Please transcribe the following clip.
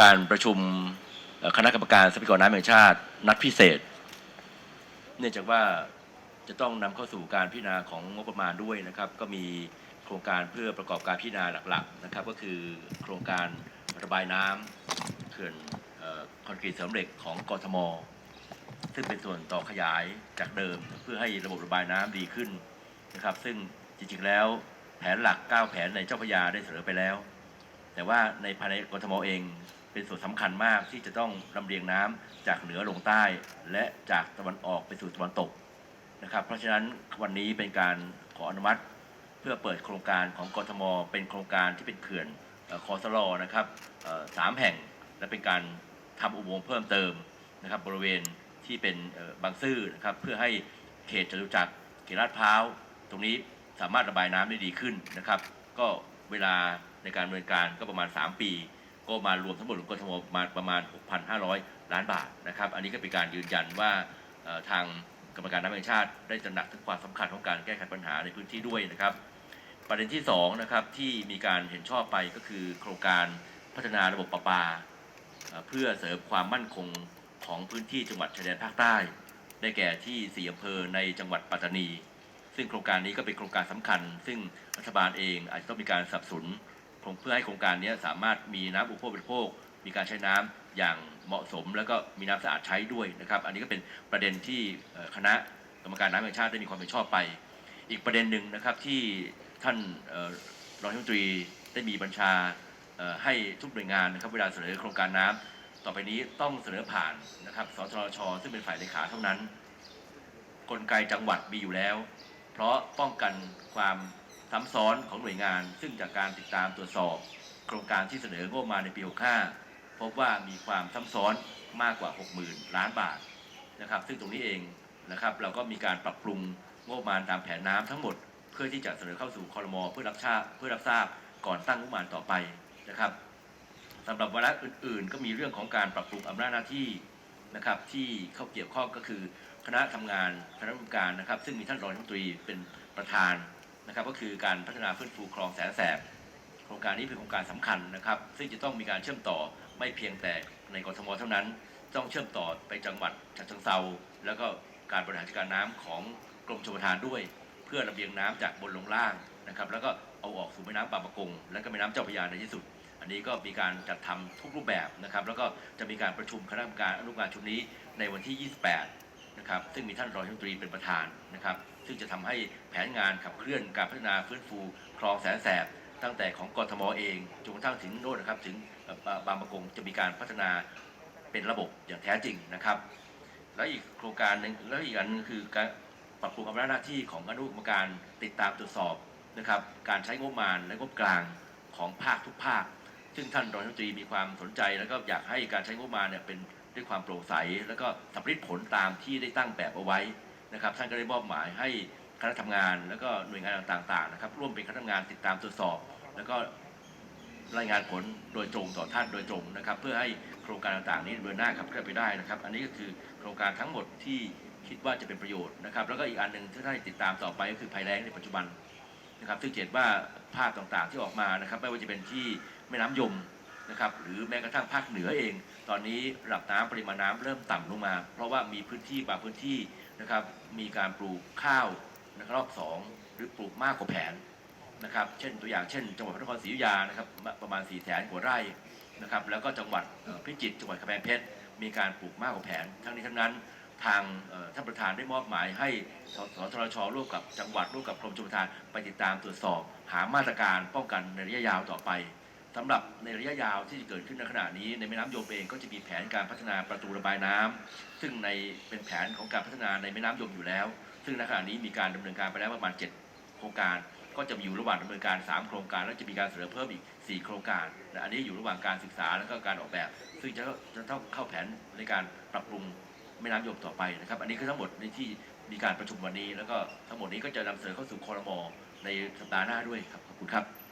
การประชุมคณะกรรมการทรัพยากรน้ำแห่งชาติ นัดพิเศษ เนื่องจากว่าจะต้องนำเข้าสู่การพิจารณาของงบประมาณด้วยนะครับ ก็มีโครงการเพื่อประกอบการพิจารณาหลักๆนะครับ ก็คือโครงการระบายน้ำเขื่อนคอนกรีตเสริมเหล็กของกทม ซึ่งเป็นส่วนต่อขยายจากเดิม เพื่อให้ระบบระบายน้ำดีขึ้นนะครับ ซึ่งจริงๆแล้วแผนหลัก 9 แผนในเจ้าพระยาได้เสนอไปแล้ว แต่ว่าในภายในกทมเอง เป็นส่วนสำคัญมากที่จะต้องลำเลียงน้ำจากเหนือลงใต้ และจากตะวันออกไปสู่ตะวันตกนะครับ เพราะฉะนั้นวันนี้เป็นการขออนุมัติ เพื่อเปิดโครงการของกทม เป็นโครงการที่เป็นเขื่อนออคอสลอนะครับสามแห่งและเป็นการทำอุโมงค์เพิ่มเติมนะครับ บริเวณที่เป็นบางซื่อนะครับเพื่อให้เขตจตุจักรเขตลาดพร้าวตรงนี้สามารถระบายน้ำได้ดีขึ้นนะครับ ก็เวลาในการดำเนินการก็ประมาณ 3 ปี ก็มารวมทั้งหมดของกทมมาประมาณ 6,500 ล้านบาทนะครับ อันนี้ก็เป็นการยืนยันว่าทางกรรมการน้ำแห่งชาติได้ตระหนักถึงความสำคัญของการแก้ไขปัญหาในพื้นที่ด้วยนะครับ ประเด็นที่2นะครับที่มีการเห็นชอบไปก็คือโครงการพัฒนาระบบประปาเอ่อเพื่อเสริมความมั่นคงของพื้นที่จังหวัดชายแดนภาคใต้ ได้แก่ที่สี่อำเภอในจังหวัดปัตตานี ซึ่งโครงการนี้ก็เป็นโครงการสำคัญ ซึ่งรัฐบาลเองอาจจะต้องมีการสนับสนุน เพื่อให้โครงการนี้สามารถมีน้ำอุปโภคบริโภค มีการใช้น้ำอย่างเหมาะสม แล้วก็มีน้ำสะอาดใช้ด้วยนะครับ อันนี้ก็เป็นประเด็นที่คณะกรรมการน้ำแห่งชาติได้มีความเห็นชอบไป อีกประเด็นหนึ่งนะครับที่ท่านรองรัฐมนตรีได้มีบัญชาให้ทุกหน่วยงานนะครับเวลาเสนอโครงการน้ำต่อไปนี้ต้องเสนอผ่านนะครับสทช ซึ่งเป็นฝ่ายเลขาเท่านั้น กลไกจังหวัดมีอยู่แล้ว เพราะป้องกันความ ซ้ำซ้อนของหน่วยงาน ซึ่งจากการติดตามตรวจสอบ โครงการที่เสนองบมาในปี65พบว่ามีความซ้ำซ้อนมากกว่า 60,000 ล้านบาทนะครับ ซึ่งตรงนี้เองนะครับ เราก็มีการปรับปรุงงบประมาณตามแผนน้ำทั้งหมด เพื่อที่จะเสนอเข้าสู่คอรมอเพื่อรับทราบเพื่อรับทราบก่อนตั้งงบประมาณต่อไปนะครับสำหรับวาระอื่น ๆ ก็มีเรื่องของการปรับปรุงอำนาจหน้าที่นะครับ ที่เข้าเกี่ยวข้องก็คือคณะทำงานคณะกรรมการนะครับ ซึ่งมีท่านรองรัฐมนตรีเป็นประธาน นะครับก็คือการพัฒนาฟื้นฟูคลองแสนแสบ โครงการนี้เป็นโครงการสำคัญนะครับ ซึ่งจะต้องมีการเชื่อมต่อไม่เพียงแต่ในกรทมเท่านั้น ต้องเชื่อมต่อไปจังหวัดฉะเชิงเซาแล้วก็การบริหารจัดการน้ำของกรมชลประทานด้วย เพื่อลำเลียงน้ำจากบนลงล่างนะครับ แล้วก็เอาออกสู่แม่น้ำบาปะกง และก็แม่น้ำเจ้าพระยาในที่สุด อันนี้ก็มีการจัดทำทุกรูปแบบนะครับ แล้วก็จะมีการประชุมคณะกรรมการอนุกรรมการชุดนี้ในวันที่ 28 นะครับซึ่งมีท่านรองรัฐมนตรีเป็นประธานนะครับซึ่งจะทำให้แผนงานขับเคลื่อนการพัฒนาฟื้นฟูคลองแสนแสบ ตั้งแต่ของกทมเองจนกระทั่งถึงโน่นนะครับถึงบางประกงจะมีการพัฒนาเป็นระบบอย่างแท้จริงนะครับ แล้วอีกโครงการหนึ่งแล้วอีกอันคือการปรับปรุงอำนาจหน้าที่ของอนุกรรมการติดตามตรวจสอบนะครับการใช้งบประมาณและงบกลางของภาคทุกภาค ซึ่งท่านรองรัฐมนตรีมีความสนใจ แล้วก็อยากให้การใช้งบประมาณเนี่ยเป็น ด้วยความโปร่งใส แล้วก็สำเร็จผลตามที่ได้ตั้งแบบเอาไว้นะครับ ท่านก็ได้มอบหมายให้คณะทำงาน แล้วก็หน่วยงานต่างๆนะครับ ร่วมเป็นคณะทำงานติดตามตรวจสอบ แล้วก็รายงานผลโดยตรงต่อท่านโดยตรงนะครับ เพื่อให้โครงการต่างๆ นี้เดินหน้าขับเคลื่อนไปได้นะครับ อันนี้ก็คือโครงการทั้งหมดที่คิดว่าจะเป็นประโยชน์นะครับ แล้วก็อีกอันหนึ่งที่ท่านติดตามต่อไปก็คือภัยแล้งในปัจจุบันนะครับซึ่งเห็นว่าภาพต่างๆที่ออกมานะครับ ไม่ว่าจะเป็นที่แม่น้ำยม นะครับหรือแม้กระทั่งภาคเหนือเอง ตอนนี้ระดับน้ำปริมาณน้ำเริ่มต่ำลงมา เพราะว่ามีพื้นที่บางพื้นที่นะครับมีการปลูกข้าวนะครับรอบสองหรือปลูกมากกว่าแผนนะครับเช่นตัวอย่างเช่น จังหวัดพระนครศรีอยุธยานะครับประมาณ4ี่แสนกว่าไร่นะครับแล้วก็จังหวัดพิจิตรจังหวัดกำแพงเพชรมีการปลูกมากกว่าแผน ทั้งนี้ทั้งนั้นทางท่านประธานได้มอบหมายให้สทรชร่วมกับจังหวัดร่วมกับกรมชลประทานไปติดตามตรวจสอบ หามาตรการป้องกันในระยะยาวต่อไป สำหรับในระยะยาวที่จะเกิดขึ้นในขณะนี้ ในแม่น้ำยมเองก็จะมีแผนการพัฒนาประตูระบายน้ำซึ่งในเป็นแผนของการพัฒนาในแม่น้ำยมอยู่แล้ว ซึ่งในขณะนี้มีการดำเนินการไปแล้วประมาณ 7 โครงการ ก็จะมีอยู่ระหว่างดำเนินการ 3 โครงการ แล้วจะมีการเสนอเพิ่มอีก 4 โครงการและอันนี้อยู่ระหว่างการศึกษาแล้วก็การออกแบบ ซึ่งจะจะต้องเข้าแผนในการปรับปรุงแม่น้ำยมต่อไปนะครับ อันนี้คือทั้งหมดในที่มีการประชุมวันนี้ แล้วก็ทั้งหมดนี้ก็จะนำเสนอเข้าสู่คอรมอในสัปดาห์หน้าด้วยครับขอบคุณครับ